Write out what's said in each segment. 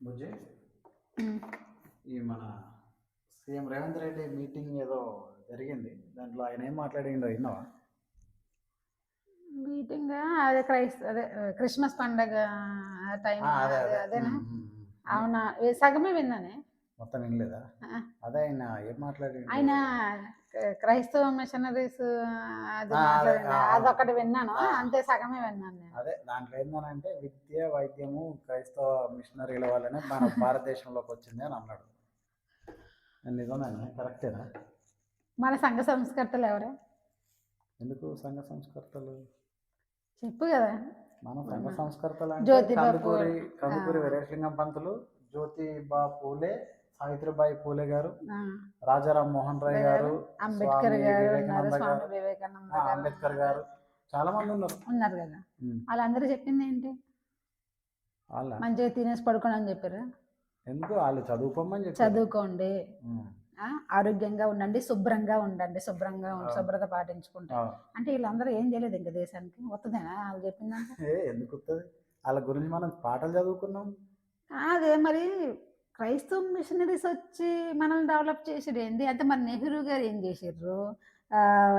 బుజ్జి. ఈ మన CM Revanth Reddy meeting ఏదో జరిగింది. దాంట్లో ఆయన ఏం మాట్లాడిండో విన్నావా? మీటింగ్? అదే క్రైస్త అదే క్రిస్మస్ పండగ టైం అదేనా. అవునా? సగమే విన్నానే? మొత్తం వినలేదా. అదే ఆయన ఏం మాట్లాడిండు? ఆయన క్రైస్తవ మిషనరీస్ అదొకటి విన్నాను. అంతే సగమే విన్నాను నేను. అదే దాంట్లో ఏంటంటే విద్య వైద్యము క్రైస్తవ మిషనరీల వల్లనే మన భారతదేశంలోకి వచ్చింది అని అన్నాడు. నిజమేనా కరెక్టేనా? మన సంఘ సంస్కర్తలు ఎవరు? ఎందుకు సంఘ సంస్కర్తలు? చెప్పు కదా. మన సంఘ సంస్కర్తలు అంటే కందుకూరి. కందుకూరి. వీరేశలింగం పంతులు జ్యోతిబా పూలే సావిత్రిబాయి పూలే గారు రాజారాం మోహన్ రాయ్ గారు అంబేద్కర్ గారు వివేకానంద స్వామి అంబేద్కర్ గారు చాలా మంది ఉన్నారు. ఉన్నారు కదా. వాళ్ళందరూ చెప్పింది ఏంటి? మంచిగా తినేసి పడుకోండి అని చెప్పారు? ఎందుకు? వాళ్ళు చదువుకోమని చెప్పి చదువుకోండి. ఆరోగ్యంగా ఉండండి శుభ్రంగా ఉండండి శుభ్రంగా. శుభ్రత పాటించుకుంటే. అంటే వీళ్ళందరూ ఏం చేయలేదు ఇంకా దేశానికి? వస్తుందేనా వాళ్ళు చెప్పిందంటే ఏ ఎందుకు వస్తుంది? వాళ్ళ గురించి మనం పాటలు చదువుకున్నాం. అదే మరి క్రైస్తవ మిషనరీస్ వచ్చి మనల్ని డెవలప్ చేసాడు ఏంది? అంటే మన నెహ్రూ గారు ఏం చేసారు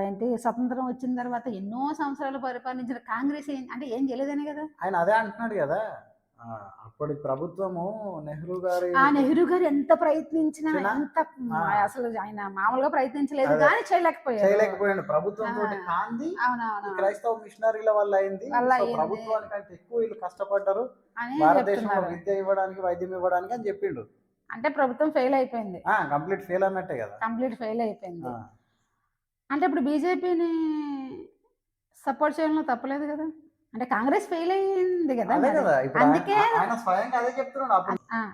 ఏంటి స్వతంత్రం వచ్చిన తర్వాత ఎన్నో సంవత్సరాలు పరిపాలించిన కాంగ్రెస్ ఏం అంటే ఏం చేయలేదనే కదా? ఆయన అదే అంటున్నాడు కదా. అప్పటి ప్రభుత్వము నెహ్రూ గారి ఆ నెహ్రూ గారు ఎంత ప్రయత్నించినా ఎంత. అసలు ఆయన మామూలుగా ప్రయత్నించలేదు. కానీ చేయలేకపోయారు చేయలేకపోయాడు. ప్రభుత్వం తోటి. కాంది క్రైస్తవ మిషనరీల వల్ల అయింది. ప్రభుత్వానికంటే ఎక్కువ వీళ్ళు కష్టపడ్డారు. భారతదేశంలో విద్య ఇవ్వడానికి వైద్యం ఇవ్వడానికి అని చెప్పిండు. అంటే ప్రభుత్వం ఫెయిల్ అయిపోయింది. కంప్లీట్ ఫెయిల్ అన్నట్టే కదా. కంప్లీట్ ఫెయిల్ అయిపోయింది. అంటే ఇప్పుడు బీజేపీని సపోర్ట్ చేయడంలో తప్పలేదు కదా? అంటే కాంగ్రెస్ ఫెయిల్ అయింది కదా అందుకే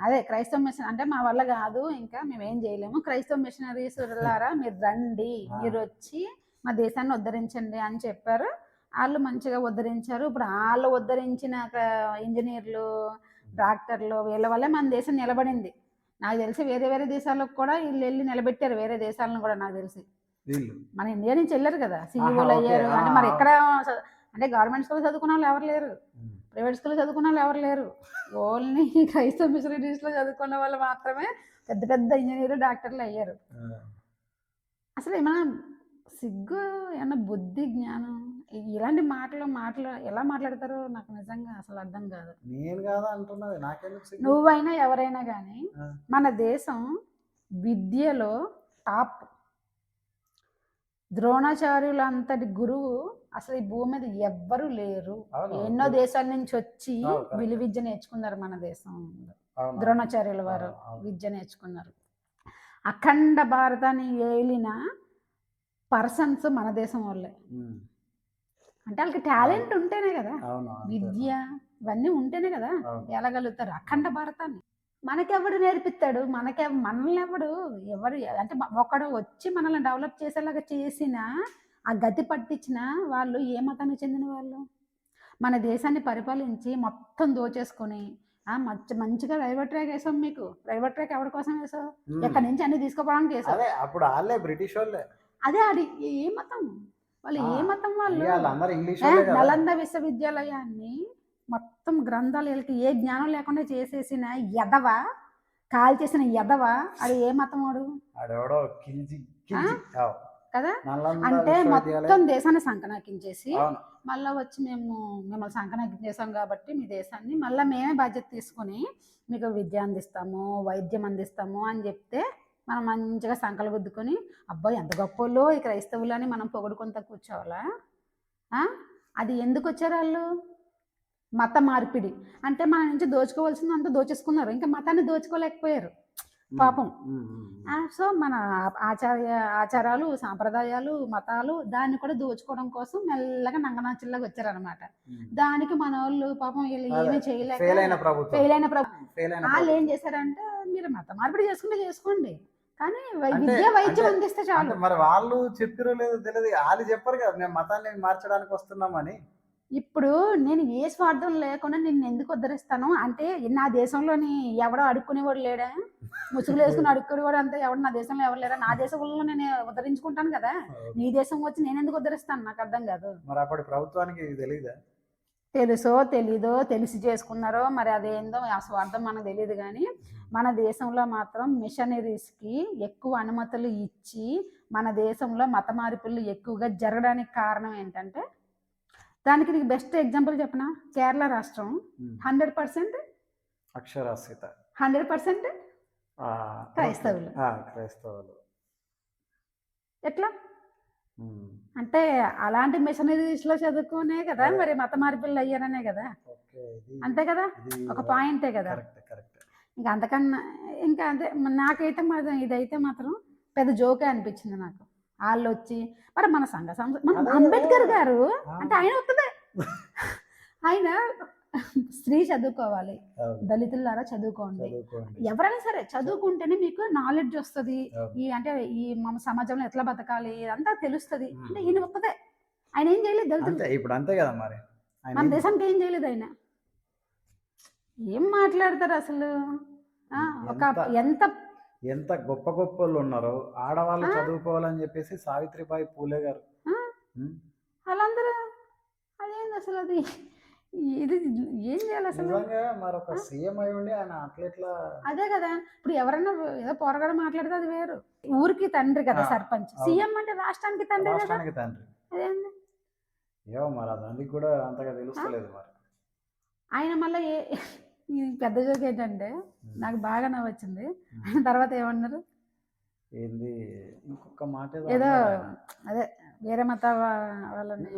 అదే క్రైస్తవ మిషన్ అంటే మా వల్ల కాదు ఇంకా మేము ఏం చేయలేము. క్రైస్తవ మిషనరీస్ లారా మీరు రండి. మీరు వచ్చి మా దేశాన్ని ఉద్ధరించండి అని చెప్పారు. వాళ్ళు మంచిగా ఉద్ధరించారు. ఇప్పుడు వాళ్ళు ఉద్ధరించిన ఇంజనీర్లు డాక్టర్లు వీళ్ళ వల్లే మన దేశం నిలబడింది. నాకు తెలిసి వేరే వేరే దేశాలకు కూడా వీళ్ళు వెళ్ళి నిలబెట్టారు. వేరే దేశాలను కూడా నాకు తెలిసి. మన ఇండియా నుంచి వెళ్ళారు కదా సీఈఓలు. అయ్యారు. అంటే. మరి ఎక్కడ అంటే గవర్నమెంట్ స్కూల్ చదువుకున్న వాళ్ళు ఎవరు లేరు. ప్రైవేట్ స్కూల్ చదువుకున్న వాళ్ళు ఎవరు లేరు ఓన్లీ క్రైస్తవ మిషనరీస్లో చదువుకున్న వాళ్ళు మాత్రమే పెద్ద పెద్ద ఇంజనీర్ డాక్టర్లు అయ్యారు. అసలు ఏమైనా సిగ్గు ఏమన్నా బుద్ధి జ్ఞానం ఇలాంటి మాటలు మాటలు ఎలా మాట్లాడతారో నాకు నిజంగా అసలు అర్థం కాదు నేను కాదా అంటున్నది నాకెందుకు? నువ్వైనా ఎవరైనా కానీ. మన దేశం విద్యలో టాప్ ద్రోణాచార్యులు అంతటి గురువు అసలు ఈ భూమి మీద ఎవ్వరూ లేరు. ఎన్నో దేశాల నుంచి వచ్చి. విలు విద్య నేర్చుకున్నారు మన దేశం? ద్రోణాచార్యుల వారు. విద్య నేర్చుకున్నారు అఖండ భారతాన్ని ఏలిన పర్సన్స్ మన దేశం వాళ్ళే. అంటే వాళ్ళకి టాలెంట్ ఉంటేనే కదా. విద్య ఇవన్నీ ఉంటేనే కదా. వెళ్ళగలుగుతారు అఖండ భారతాన్ని మనకెవడు నేర్పిస్తాడు మనకె మనల్ని ఎవడు ఎవరు అంటే ఒకడు వచ్చి మనల్ని డెవలప్ చేసేలాగా చేసిన ఆ గతి పట్టించిన వాళ్ళు ఏ మతానికి చెందిన వాళ్ళు? మన దేశాన్ని పరిపాలించి మొత్తం దోచేసుకొని మంచి మంచిగా రైల్వే ట్రాక్ వేసాం మీకు. రైల్వే ట్రాక్ ఎవరి కోసం వేసావు. ఎక్కడి నుంచి అన్ని తీసుకోపోవడానికి వేసావు? అదే అప్పుడు వాళ్ళే బ్రిటిష్ వాళ్ళే. అదే అది ఏ మతం? వాళ్ళు ఏ మతం వాళ్ళు? నలంద విశ్వవిద్యాలయాన్ని మొత్తం గ్రంథాలు వీళ్ళకి ఏ జ్ఞానం లేకుండా చేసేసిన ఎదవ కాల్ చేసిన ఎదవ అది ఏ మతం వాడు. కదా? అంటే మొత్తం దేశాన్ని సంకనాకించేసి మళ్ళీ వచ్చి మేము మిమ్మల్ని సంకనాకించేసాం కాబట్టి మీ దేశాన్ని మళ్ళీ మేమే బాధ్యత తీసుకొని మీకు విద్య అందిస్తాము వైద్యం అందిస్తాము అని చెప్తే మనం మంచిగా సంకలు గుద్దుకొని అబ్బాయి ఎంత గొప్పలో ఈ క్రైస్తవులు అని మనం పొగుడుకుంటా కూర్చోవాలా? అది ఎందుకు వచ్చారు వాళ్ళు? మత మార్పిడి అంటే మన నుంచి దోచుకోవాల్సింది అంతా దోచేసుకున్నారు ఇంకా మతాన్ని దోచుకోలేకపోయారు. పాపం. సో మన ఆచార్య ఆచారాలు సాంప్రదాయాలు మతాలు దాన్ని కూడా దోచుకోవడం కోసం మెల్లగా నంగనాచిల్లాగా వచ్చారనమాట ఉమ్. దానికి మన వాళ్ళు పాపం వీళ్ళు. ఏమీ చేయలేక ఫెయిల్ అయిన ప్రభుత్వం ఫెయిల్ అయిన వాళ్ళు. ఏం చేశారంటే మీరు మత మార్పిడి చేసుకుంటే చేసుకోండి కానీ విద్య వైద్యం అందిస్తే చాలు మరి వాళ్ళు చెప్పిరో లేదో తెలియదు వాళ్ళు చెప్పారు కదా మేము మతాన్ని మార్చడానికి వస్తున్నామని ఇప్పుడు నేను ఏ స్వార్థం లేకుండా నిన్ను ఎందుకు ఉద్ధరిస్తాను? అంటే నా దేశంలోని ఎవడో అడుక్కునేవాడు లేడా? ముసుగులు వేసుకుని అడుక్కునేవాడు అంతే ఎవడు? నా దేశంలో ఎవరు లేరా? నా దేశంలో నేను ఉద్ధరించుకుంటాను కదా. నీ దేశం వచ్చి నేను ఎందుకు ఉద్ధరిస్తాను? నాకు అర్థం కాదు. మరి అప్పటి ప్రభుత్వానికి తెలియదా తెలుసో తెలీదో తెలిసి చేసుకున్నారో మరి అదేందో ఆ స్వార్థం మనకు తెలియదు కానీ మన దేశంలో మాత్రం మిషనరీస్కి ఎక్కువ అనుమతులు ఇచ్చి మన దేశంలో మత మార్పులు ఎక్కువగా జరగడానికి కారణం ఏంటంటే దానికి నీకు బెస్ట్ ఎగ్జాంపుల్ చెప్పిన? కేరళ రాష్ట్రం. హండ్రెడ్ పర్సెంట్ అక్షరాస్యత. హండ్రెడ్ పర్సెంట్ క్రైస్తవులు. క్రైస్తవులు. ఎట్లా. అంటే అలాంటి మిషనరీస్లో చదువుకునే కదా మరి మత మార్పులు అయ్యారనే కదా. అంతే కదా? ఒక పాయింటే కదా. ఇంకా అంతకన్నా ఇంకా అంతే నాకైతే మాత్రం ఇదైతే మాత్రం పెద్ద జోకే అనిపించింది నాకు. వాళ్ళు వచ్చి మరి మన సంఘ సంస్థ మన అంబేద్కర్. గారు. అంటే ఆయన వస్తుంది ఆయన స్త్రీ చదువుకోవాలి. అవును. దళితులారా చదువుకోండి. ఎవరైనా సరే చదువుకుంటేనే మీకు నాలెడ్జ్ వస్తుంది. ఈ అంటే ఈ మన సమాజంలో ఎట్లా బతకాలి ఇదంతా తెలుస్తుంది. అంటే ఈయన ఒక్కదే ఆయన ఏం చేయలేదు దళితులు. అంతే ఇప్పుడు అంతే కదా మరి. మన దేశానికి ఏం చేయలేదు ఆయన. ఏం మాట్లాడతారు అసలు? ఆ, ఒక ఎంత- ఎంత గొప్ప గొప్ప వాళ్ళు ఉన్నారో ఆడవాళ్ళు? చదువుకోవాలని చెప్పేసి సావిత్రిబాయి పూలే గారు. వాళ్ళందరూ అదేంది అసలు అది? ఇది ఏం చేయాలి అసలు? మరొక సీఎం అయి ఉండి ఆయన అట్లెట్లా అదే కదా ఇప్పుడు ఎవరైనా ఏదో పొరగడ మాట్లాడితే అది వేరు. ఊరికి తండ్రి కదా సర్పంచ్. సీఎం అంటే రాష్ట్రానికి తండ్రి రాష్ట్రానికి తండ్రి. అదేంది? ఏమో మరి దానికి కూడా అంతగా తెలుస్తలేదు మరి. ఆయన మళ్ళీ ఏ ఈ పెద్ద జోక్ ఏంటంటే నాకు బాగా నవ్వొచ్చింది. తర్వాత ఏమన్నారు? ఏంది? ఇంకొక మాట ఏదో. అదే వేరే మత వాళ్ళని.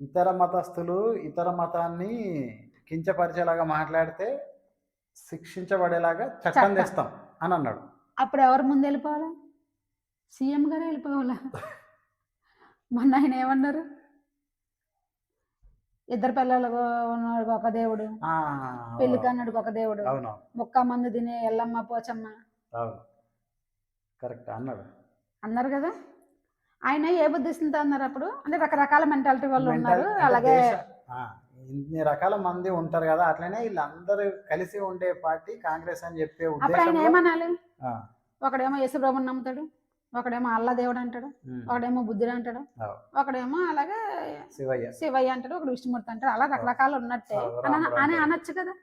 ఇతర మతస్థులు ఇతర మతాన్ని కించపరిచేలాగా మాట్లాడితే శిక్షించబడేలాగా చట్టం చట్టం. తెస్తాం అని అన్నాడు. అప్పుడు ఎవరు ముందు వెళ్ళిపోవాలా? సీఎం గారే వెళ్ళిపోవాలా? మొన్న ఆయన ఏమన్నారు? ఇద్దరు పిల్లలు ఉన్నాడు ఒక దేవుడు. పెళ్ళి కన్నాడు ఒక దేవుడు. ముక్క మందు తినే ఎల్లమ్మ పోచమ్మ. కరెక్ట్ అన్నాడు అన్నారు కదా? ఆయన ఏ బుద్ధిస్తుందో అన్నారు అప్పుడు? అంటే రకరకాల మెంటాలిటీ వాళ్ళు ఉన్నారు. అలాగే ఇన్ని రకాల మంది ఉంటారు కదా అట్లనే వీళ్ళందరూ కలిసి ఉండే పార్టీ కాంగ్రెస్ అని చెప్పే అప్పుడు ఆయన ఏమనాలి? ఒకడేమో యేసుప్రభుని నమ్ముతాడు. ఒకడేమో అల్లా దేవుడు అంటాడు ఒకడేమో బుద్ధుడు అంటాడు. ఒకడేమో అలాగే శివయ్య. శివయ్య అంటాడు ఒకడు విష్ణుమూర్తి అంటాడు అలా రకరకాలు ఉన్నట్టే. అని. అనొచ్చు కదా.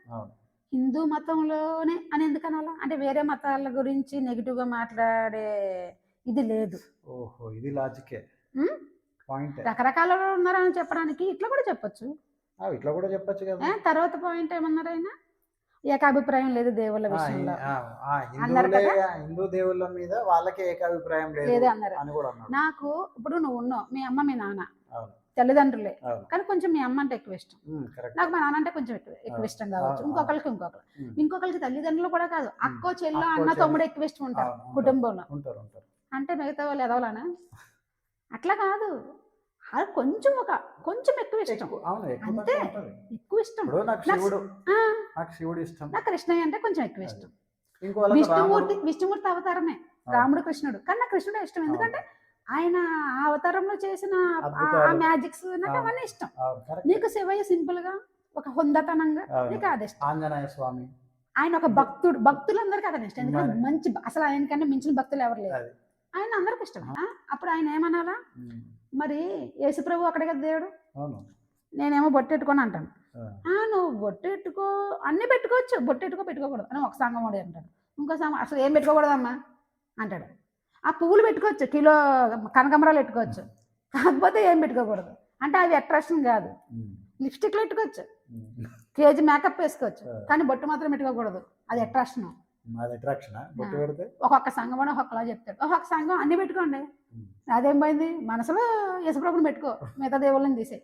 హిందూ మతంలోనే అని ఎందుకు అనాలా అంటే వేరే మతాల గురించి నెగిటివ్గా మాట్లాడే ఇది లేదు. ఓహో ఇది లాజికే. రకరకాల ఉన్నారని చెప్పడానికి ఇట్లా కూడా చెప్పొచ్చు. ఇట్లా కూడా చెప్పొచ్చు కదా. తర్వాత పాయింట్ ఏమన్నారు ఆయన ఏకాభిప్రాయం లేదు దేవుళ్ళ విషయంలో. అన్నారు కదా? హిందూ దేవుళ్ళ మీద వాళ్ళకే ఏకాభిప్రాయం లేదు అన్నారు. నాకు ఇప్పుడు నువ్వు ఉన్నావు మీ అమ్మ మీ నాన్న తల్లిదండ్రులే. కానీ కొంచెం మీ అమ్మ అంటే ఎక్కువ ఇష్టం. నాకు మా నాన్న అంటే కొంచెం ఎక్కువ. ఇష్టం కావచ్చు. ఇంకొకరికి ఇంకొకరు. ఇంకొకరికి తల్లిదండ్రులు కూడా కాదు. అక్కో చెల్లో అన్న. తమ్ముడు ఎక్కువ ఇష్టం ఉంటారు. కుటుంబంలో. అంటే మిగతా వాళ్ళు ఎదవలానా? అట్లా కాదు. అది కొంచెం ఒక కొంచెం ఎక్కువ ఇష్టం. అంతే. ఎక్కువ ఇష్టం. నాకు నాకు- శివుడు ఇష్టం. నాకు కృష్ణయ్య అంటే కొంచెం ఎక్కువ ఇష్టం. విష్ణుమూర్తి విష్ణుమూర్తి అవతారమే. రాముడు కృష్ణుడు. కానీ నాకు కృష్ణుడే ఇష్టం. ఎందుకంటే ఆయన ఆ అవతారంలో చేసిన ఆ-. మ్యాజిక్స్ నాకు అవును. అవన్నీ ఇష్టం. నీకు శివయ్య సింపుల్గా ఒక హుందతనంగా. నీకు అది ఇష్టం. ఆంజనేయ స్వామి. ఆయన ఒక భక్తుడు భక్తులందరికీ అతను ఇష్టం. ఎందుకంటే. మంచి అసలు ఆయనకన్నా మించిన భక్తులు ఎవరు లేరు. ఆయన అందరికి ఇష్టం? అప్పుడు ఆయన ఏమనాలా? మరి యేసుప్రభు అక్కడే కదా దేవుడు? నేనేమో బొట్టెట్టుకొని అంటాను. నువ్వు బొట్టెట్టుకో అన్ని పెట్టుకోవచ్చు. బొట్టెట్టుకో పెట్టుకోకూడదు. అని ఒక సంఘం వాడు అంటాడు. ఇంకో సంఘం అసలు ఏం పెట్టుకోకూడదమ్మా? అంటాడు. ఆ పువ్వులు పెట్టుకోవచ్చు కిలో కనకమరాలు పెట్టుకోవచ్చు. కాకపోతే ఏం పెట్టుకోకూడదు. అంటే అది అట్రాక్షన్ కాదు. లిప్స్టిక్లు పెట్టుకోవచ్చు. కేజీ మేకప్ వేసుకోవచ్చు. కానీ బొట్టు మాత్రం పెట్టుకోకూడదు. అది అట్రాక్షన్ బొట్టు. పెడితే? ఒక్కొక్క సంఘం కూడా ఒక్కొక్కలా చెప్తాడు. ఒక్కొక్క సంఘం అన్ని పెట్టుకోండి. అదేం పోయింది? మనసులో యశప్రభుని పెట్టుకో. మిగతా దేవుళ్ళని తీసే.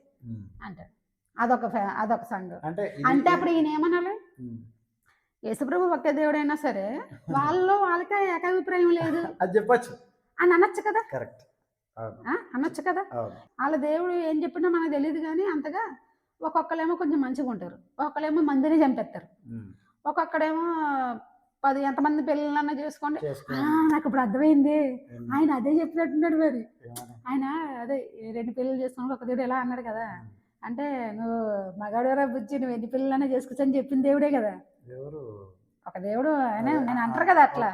అంటాడు. అదొక అదొక సంఘం అంటే అప్పుడు ఈయన ఏమనాలి. యేసుప్రభు ఒకే దేవుడైనా సరే వాళ్ళలో వాళ్ళకే ఏకాభిప్రాయం లేదు. అది చెప్పచ్చు. అని అనొచ్చు కదా? కరెక్ట్? అనొచ్చు కదా? వాళ్ళ దేవుడు ఏం చెప్పినా మనకు తెలియదు కానీ అంతగా ఒక్కొక్కరేమో కొంచెం మంచిగా ఉంటారు. ఒక్కొక్కరేమో మందిని చంపేస్తారు. ఒక్కొక్కడేమో పది ఎంతమంది పిల్లలన్నా చేసుకోండి. నాకు ఇప్పుడు అర్థమైంది. ఆయన అదే చెప్పినట్టున్నాడు మరి? ఆయన అదే రెండు పిల్లలు చేసుకున్నాడు ఒక దేవుడు ఎలా అన్నాడు కదా? అంటే నువ్వు మగాడురా బుజ్జి? నువ్వు ఎన్ని పిల్లలైనా చేసుకోవచ్చు అని చెప్పిన దేవుడే కదా. ఎవరు? ఒక దేవుడు ఆయన నేను అంటారు కదా అట్లా.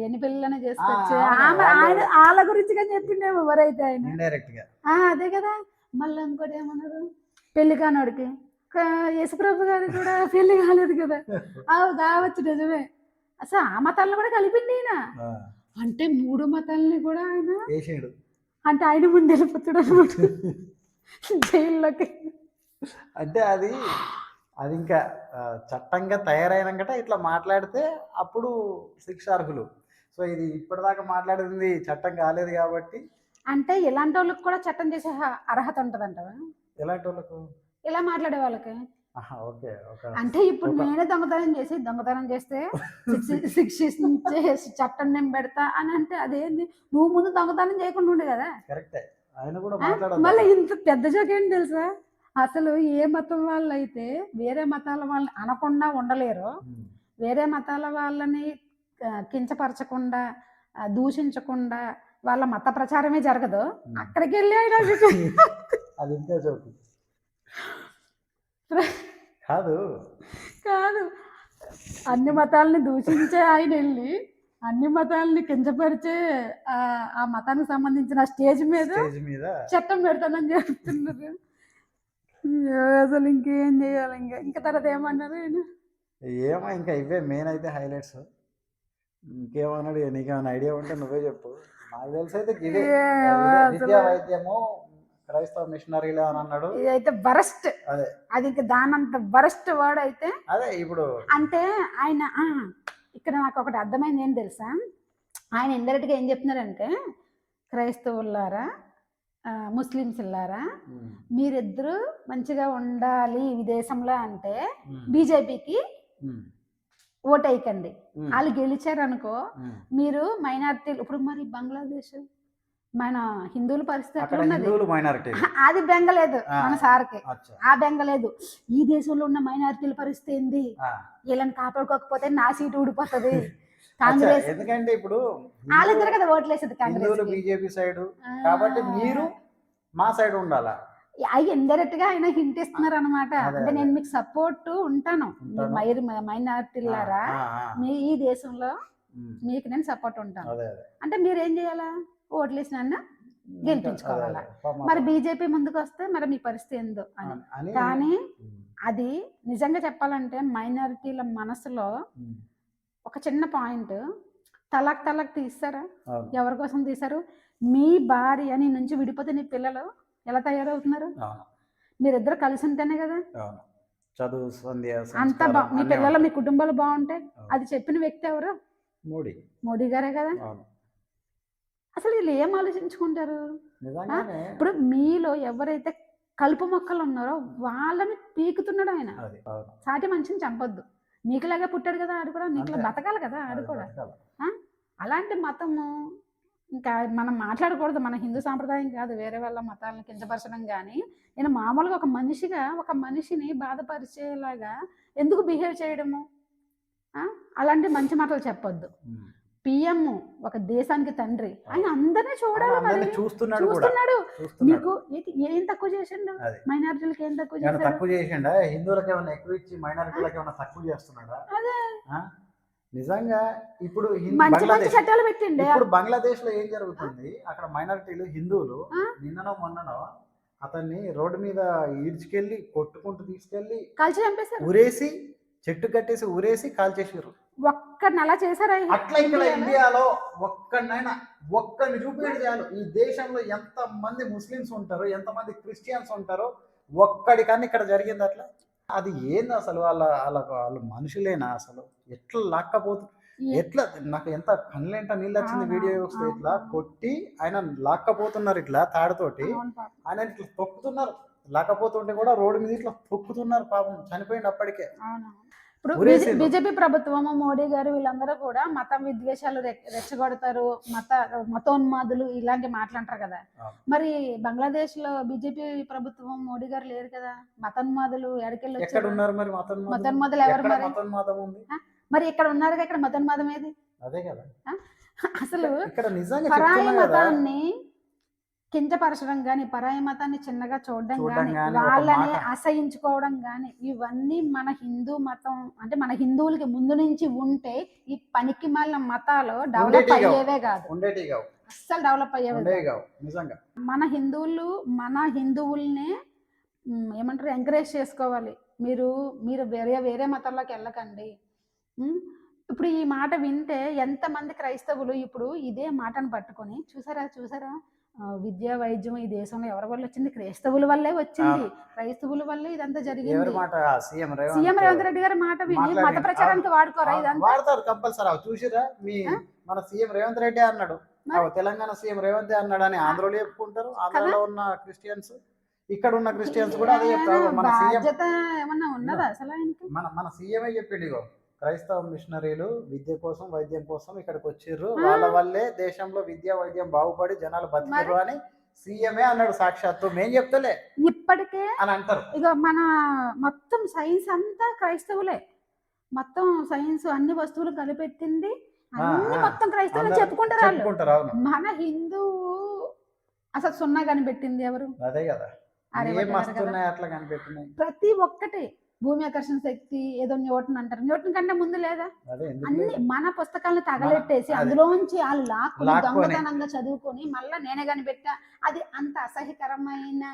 ఎన్ని పిల్లలైనా చేసుకోవచ్చు ఆ, ఆ, మరి వాళ్ళు- ఆయన వాళ్ళ గురించి కానీ చెప్పిండేమో ఎవరైతే ఆయన. గా అదే కదా. మళ్ళీ ఇంకోటి ఏమన్నారు? పెళ్ళి కానోడికి. యేసుప్రభు గారు కూడా పెళ్ళి కాలేదు కదా. అవు కావచ్చు నిజమే. అసలు ఆ మతాలను కూడా కలిపింది ఈయన. అంటే మూడు మతాలని కూడా ఆయన అంటే ఆయన ముందు వెళ్ళిపోతాడు అనమాట జైల్లోకి. అంటే అది అది ఇంకా చట్టంగా తయారైనాకట ఇట్లా మాట్లాడితే అప్పుడు శిక్షార్హులు. సో ఇది ఇప్పటిదాకా మాట్లాడింది చట్టం కాలేదు కాబట్టి. అంటే ఇలాంటి వాళ్ళకి కూడా చట్టం చేసే అర్హత ఉంటదంటవా ఎలాంటి వాళ్ళకు ఇలా మాట్లాడే వాళ్ళకి? అంటే ఇప్పుడు నేనే దొంగతనం చేసి దొంగతనం చేస్తే శిక్ష- శిక్షించే చట్టం నేను పెడతా అని అంటే అదేంది? నువ్వు ముందు దొంగతనం చేయకుండా ఉండే కదా? కరెక్టే. ఆయన కూడా ఆ? మాట్లాడాలి మళ్ళీ ఇంత పెద్ద జోక్ ఏంటి తెలుసా అసలు ఏ మతం వాళ్ళు అయితే వేరే మతాల వాళ్ళని అనకుండా ఉండలేరు. వేరే మతాల వాళ్ళని కించపరచకుండా దూషించకుండా వాళ్ళ మత ప్రచారమే జరగదు. అక్కడికి వెళ్ళి ఆయన అది ఇంకా చోటు కాదు కాదు అన్ని మతాలని దూషించే ఆయన వెళ్ళి అన్ని మతాలని కించపరిచే ఆ మతానికి సంబంధించిన స్టేజ్ మీద చట్టం పెడతానని చెప్తున్నారు. అసలు ఇంకేం చేయాలి ఇంకా? ఇంకా తర్వాత ఏమన్నారు ఏమో ఇంకా ఇవే మెయిన్ అయితే హైలైట్స్ ఇంకేమన్నాడు? ఇక నీకేమైనా ఐడియా ఉంటే నువ్వే చెప్పు. నాకు తెలిసి అయితే. విద్యా వైద్యము క్రైస్తవ మిషనరీలు అని అన్నాడు. ఇదైతే వరస్ట్. అదే. అది ఇంకా దానంత వరస్ట్ వర్డ్ అయితే అదే ఇప్పుడు అంటే ఆయన ఇక్కడ నాకు ఒకటి అర్థమైంది ఏం తెలుసా? ఆయన ఇండైరెక్ట్గా ఏం చెప్తున్నారంటే క్రైస్తవులారా ఉమ్, మీరిద్దరూ మంచిగా ఉండాలి ఈ దేశంలో అంటే బీజేపీకి ఓటేయకండి. ఉమ్, వాళ్ళు గెలిచారు అనుకో ఉమ్. మీరు మైనారిటీలు ఇప్పుడు మరి బంగ్లాదేశ్ మన హిందువుల పరిస్థితి హిందువులు మైనారిటీ అది బెంగలేదు. మన సార్కి. ఆ బెంగలేదు ఈ దేశంలో ఉన్న మైనారిటీల పరిస్థితి ఏంది? వీళ్ళని కాపాడుకోకపోతే నా సీటు ఊడిపోతుంది. కాంగ్రెస్ ఎందుకంటే ఇప్పుడు వాళ్ళిద్దరు కదా ఓట్లేసేది కాంగ్రెస్ బీజేపీ సైడ్. కాబట్టి మీరు మా సైడ్ ఉండాలా? అవి ఇండైరెక్ట్గా ఆయన హింట్ ఇస్తున్నారు అనమాట అంటే. నేను మీకు సపోర్ట్ ఉంటాను. మైర్ మైనారిటీలారా మీ ఈ దేశంలో మీకు నేను సపోర్ట్ ఉంటాను. అంటే మీరు ఏం చేయాలా? ఓట్లేసిన ఇంకా గెలిపించుకోవాలా. మరి బీజేపీ ముందుకు వస్తే మరి మీ పరిస్థితి ఏందో అని. కానీ అది. నిజంగా చెప్పాలంటే మైనారిటీల మనసులో ఒక చిన్న పాయింట్. తలాక్ తలాక్ తీస్తారా? ఎవరి కోసం తీశారు? మీ భార్య నీ నుంచి విడిపోతే నీ పిల్లలు ఎలా తయారవుతున్నారు? మీరిద్దరు కలిసి ఉంటేనే కదా. చదువు అంత మీ పిల్లలు మీ. కుటుంబాలు బాగుంటాయి. అది చెప్పిన వ్యక్తి ఎవరు? మోడీ. మోడీ గారే కదా. అసలు వీళ్ళు ఏం ఆలోచించుకుంటారు? ఇప్పుడు మీలో ఎవరైతే కలుపు మొక్కలు ఉన్నారో వాళ్ళని పీకుతున్నాడు ఆయన. సాటి మనిషిని చంపొద్దు. నీకులాగా పుట్టాడు కదా ఆడు కూడా నీకులా. బతకాలి కదా ఆడు కూడా. అలాంటి మతము ఇంకా మనం మాట్లాడకూడదు మన హిందూ సాంప్రదాయం కాదు వేరే వాళ్ళ మతాలను కించపరచడం కానీ నేను మామూలుగా ఒక మనిషిగా ఒక మనిషిని బాధపరిచేలాగా ఎందుకు బిహేవ్ చేయడము? అలాంటి మంచి మాటలు చెప్పొద్దు. పిఎం ఒక దేశానికి తండ్రి. ఆయన అందరినీ చూడాలి మరి. చూస్తున్నాడు చూస్తున్నాడు. మీకు ఏం తక్కువ చేసిండు? మైనారిటీలకి ఏం తక్కువ చేశారు? తక్కువ చేసిండా? హిందువులకు ఏమైనా ఎక్కువ ఇచ్చి మైనారిటీలకు ఏమైనా తక్కువ చేస్తున్నాడా? అదే? నిజంగా ఇప్పుడు చట్టాలు పెట్టిండే. ఇప్పుడు బంగ్లాదేశ్లో ఏం జరుగుతుంది? అక్కడ మైనారిటీలు హిందువులు? నిన్ననో మొన్ననో అతన్ని రోడ్డు మీద ఈడ్చుకెళ్ళి కొట్టుకుంటూ తీసుకెళ్ళి కాల్చి చంపేశారు. ఊరేసి చెట్టు కట్టేసి ఊరేసి కాల్చేసారు ఒక్కరిని అలా చేశారా అట్లా ఇక్కడ ఇండియాలో? ఒక్కడినైనా ఒక్కడిని చూపించడం చాలు ఈ దేశంలో ఎంత మంది ముస్లిమ్స్ ఉంటారో ఎంత మంది క్రిస్టియన్స్ ఉంటారో ఒక్కడికన్నా ఇక్కడ జరిగింది అట్లా? అది ఏంది అసలు వాళ్ళ వాళ్ళ వాళ్ళు మనుషులేనా అసలు? ఎట్లా లాక్కపోతు? ఎట్లా? నాకు ఎంత కళ్ళెంట నీళ్ళు వచ్చింది వీడియో చూస్తే ఇట్లా. కొట్టి ఆయన లాక్కపోతున్నారు ఇట్లా తాడుతోటి. ఆయన ఇట్లా తొక్కుతున్నారు. లాక్కపోతుంటే కూడా రోడ్డు మీద ఇట్లా తొక్కుతున్నారు పాపం. చనిపోయింది అప్పటికే అవును? ఇప్పుడు. బీజేపీ ప్రభుత్వము మోడీ గారు వీళ్ళందరూ కూడా మత విద్వేషాలు రెచ్చగొడతారు మత మతోన్మాదులు ఇలాంటి మాట్లాంటారు కదా. మరి బంగ్లాదేశ్లో బీజేపీ ప్రభుత్వం మోడీ గారు లేరు కదా. మతోన్మాదులు ఎక్కడికెళ్ళి మతోన్మాదులు? ఎవరు మరి? మరి ఇక్కడ ఉన్నారు ఇక్కడ మతోన్మాదం ఏది? అదే కదా. అసలు పరాయి కదా. మతాన్ని కించపరచడం కానీ పరాయి మతాన్ని చిన్నగా చూడడం కానీ గాని, వాళ్ళని అసహించుకోవడం కానీ ఇవన్నీ మన హిందూ మతం అంటే మన హిందువులకి ముందు నుంచి ఉంటే ఈ పనికి మాలిన మతాలు డెవలప్. అయ్యేవే కాదు. అస్సలు డెవలప్ అయ్యేవి నిజంగా. మన హిందువులు మన హిందువుల్నే ఏమంటారు ఎంకరేజ్ చేసుకోవాలి. మీరు మీరు వేరే వేరే మతాల్లోకి వెళ్ళకండి. ఇప్పుడు ఈ మాట వింటే ఎంతమంది క్రైస్తవులు ఇప్పుడు ఇదే మాటను పట్టుకొని చూసారా చూసారా? విద్య వైద్యం ఈ దేశంలో ఎవరి వల్ల వచ్చింది? క్రైస్తవుల వల్లే వచ్చింది. క్రైస్తవుల వల్లే ఇదంతా జరిగింది. సీఎం సీఎం రేవంత్ రెడ్డి గారి మాట విని మత ప్రచారానికి వాడుకోరా ఇదంతా? వాడతారు కంపల్సరీ. చూసిరా మీ? మన సీఎం రేవంత్ రెడ్డి అన్నాడు. తెలంగాణ సీఎం రేవంత్ అన్నాడు అని ఆంధ్రలో చెప్పుకుంటారు. ఆంధ్రలో ఉన్న క్రిస్టియన్స్ ఇక్కడ ఉన్న క్రిస్టియన్స్ కూడా అదే చెప్తారు. మన సీఎం ఏమన్నా ఉన్నదా అసలు మన మన సీఎంఏ చెప్పిండు ఇగో. క్రైస్తవ మిషనరీలు విద్య కోసం వైద్యం కోసం ఇక్కడికి వచ్చిర్రు. వాళ్ళ వల్లే దేశంలో విద్య వైద్యం బాగుపడి జనాలు బతికిర్రు అని సీఎంఏ అన్నాడు సాక్షాత్తు. మేం చెప్తలే ఇప్పటికే అని అంటారు. ఇక మన మొత్తం సైన్స్ అంతా క్రైస్తవులే. మొత్తం సైన్స్ అన్ని వస్తువులు కలిపెట్టింది. అన్ని. మొత్తం క్రైస్తవులు చెప్పుకుంటారు వాళ్ళు. మన హిందూ అసలు సున్నా కనిపెట్టింది ఎవరు? అదే కదా. అట్లా కనిపెట్టినాయి? ప్రతి ఒక్కటి భూమి ఆకర్షణ శక్తి ఏదో న్యూటన్ అంటారు న్యూటన్ కంటే ముందు లేదా అన్ని? మన పుస్తకాలను తగలెట్టేసి అదే. అందులోంచి వాళ్ళు లాక్కుని. దొంగతనంగా చదువుకొని మళ్ళా నేనే కనిపెట్టా అది అంత అసహ్యకరమైన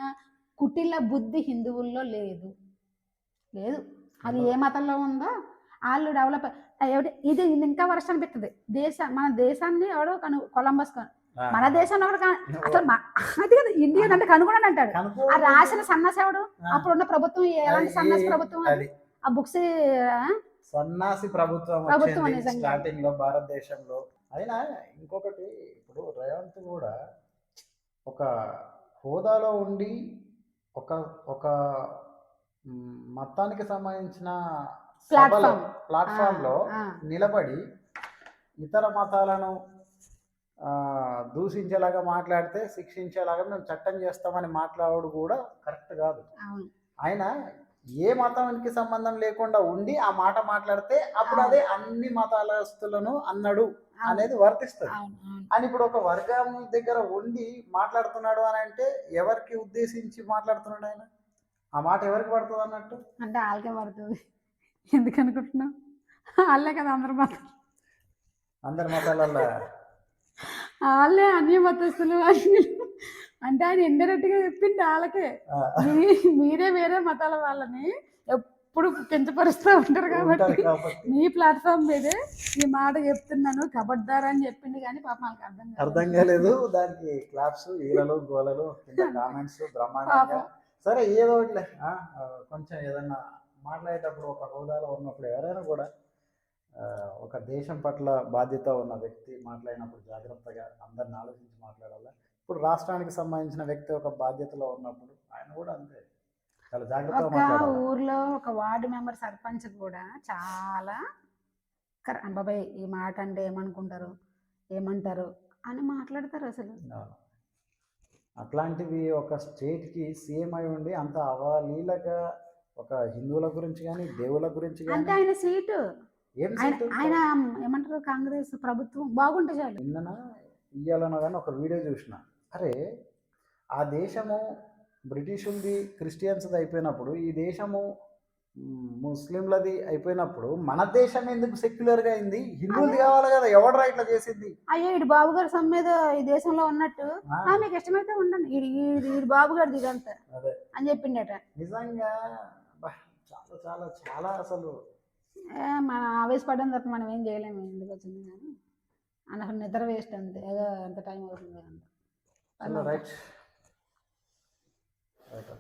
కుటిల బుద్ధి హిందువుల్లో లేదు లేదు అది ఏ మతంలో ఉందో వాళ్ళు డెవలప్ ఇది ఇది ఇంకా వర్షం అనిపిస్తుంది దేశ మన దేశాన్ని ఎవడో కను కొలంబస్. మన దేశంలో కూడా అసలు అది కదా ఇండియన్ అంటే కనుగొనని అంటాడు. ఆ రాసిన సన్నాసేవుడు అప్పుడున్న ప్రభుత్వం ఎలాంటి సన్నాసి ప్రభుత్వం? ఆ బుక్స్ సన్నాసి ప్రభుత్వం. స్టార్టింగ్లో భారతదేశంలో. అయినా ఇంకొకటి ఇప్పుడు రేవంత్ కూడా ఒక హోదాలో ఉండి ఒక ఒక మతానికి సంబంధించిన. ప్లాట్ఫామ్. లో నిలబడి ఇతర మతాలను దూషించేలాగా మాట్లాడితే శిక్షించేలాగా మేము చట్టం చేస్తామని మాట్లాడు కూడా కరెక్ట్ కాదు. ఆయన ఏ మతానికి సంబంధం లేకుండా ఉండి ఆ మాట మాట్లాడితే అప్పుడు. అదే అన్ని మతాలస్తులను అన్నాడు. అనేది వర్తిస్తుంది. అని ఇప్పుడు ఒక వర్గం దగ్గర ఉండి మాట్లాడుతున్నాడు అని అంటే ఎవరికి ఉద్దేశించి మాట్లాడుతున్నాడు ఆయన? ఆ మాట ఎవరికి పడుతుంది అన్నట్టు? అంటే వాళ్ళకే పడుతుంది. ఎందుకు అనుకుంటున్నావు? వాళ్ళే కదా అందరు మతం అందరి మతాలలో వాళ్ళే అన్ని మతస్థులు అంటే ఆయన ఇండైరెక్ట్గా చెప్పింది వాళ్ళకే. మీరే వేరే మతాల వాళ్ళని ఎప్పుడు కించపరుస్తూ ఉంటారు కాబట్టి మీ ప్లాట్ఫామ్ మీదే ఈ మాట చెప్తున్నాను కబడ్దార్ అని చెప్పింది కానీ పాపం వాళ్ళకి అర్థం. అర్థం కాలేదు. దానికి క్లాప్స్ ఈలలు గోలలు కామెంట్స్ బ్రహ్మాండంగా. సరే ఏదో కొంచెం ఏదన్నా మాట్లాడేటప్పుడు ఒక హోదాలో ఉన్నప్పుడు ఎవరైనా కూడా ఒక దేశం పట్ల బాధ్యత ఉన్న వ్యక్తి మాట్లాడినప్పుడు జాగ్రత్తగా అందరిని ఆలోచించి మాట్లాడాలి? ఇప్పుడు రాష్ట్రానికి సంబంధించిన వ్యక్తి ఒక బాధ్యతలో ఉన్నప్పుడు ఆయన కూడా అంతే. చాలా జాగ్రత్తగా ఊర్లో ఒక వార్డు మెంబర్ సర్పంచ్ కూడా చాలా బాబాయ్ ఈ మాట అంటే ఏమనుకుంటారు? ఏమంటారు? అని మాట్లాడతారు అసలు. అట్లాంటివి ఒక స్టేట్కి సీఎం అయి ఉండి అంత అవలీలగా ఒక హిందువుల గురించి కానీ దేవుల గురించి అంటే ఆయన సీటు. ఆయన ఏమంటారు కాంగ్రెస్ ప్రభుత్వం బాగుంటే చాలు. నిన్న ఇయ్యాలనో కానీ ఒక వీడియో చూసిన. అరే ఆ దేశము బ్రిటిషులది క్రిస్టియన్స్ది అయిపోయినప్పుడు ఈ దేశము ముస్లింలది అయిపోయినప్పుడు మన దేశం ఎందుకు సెక్యులర్గా అయింది? హిందువులది కావాలి కదా ఎవడరా ఇట్లా చేసింది? అయ్యో ఇడు బాబు గారు సొమ్ము మీద ఈ దేశంలో ఉన్నట్టు. ఆ, "ఆ, మీకు ఇష్టమైతే ఉండండి. ఈడు బాబు గారిది ఇదంతా అని చెప్పిండట. నిజంగా చాలా చాలా చాలా అసలు మనం ఆవేశపడడం తప్ప మనం ఏం చేయలేము ఎందుకు వచ్చింది కానీ. అన్న నిద్ర వేస్ట్ అంతే. ఏదో అంత టైం అవుతుంది అంత. Right okay.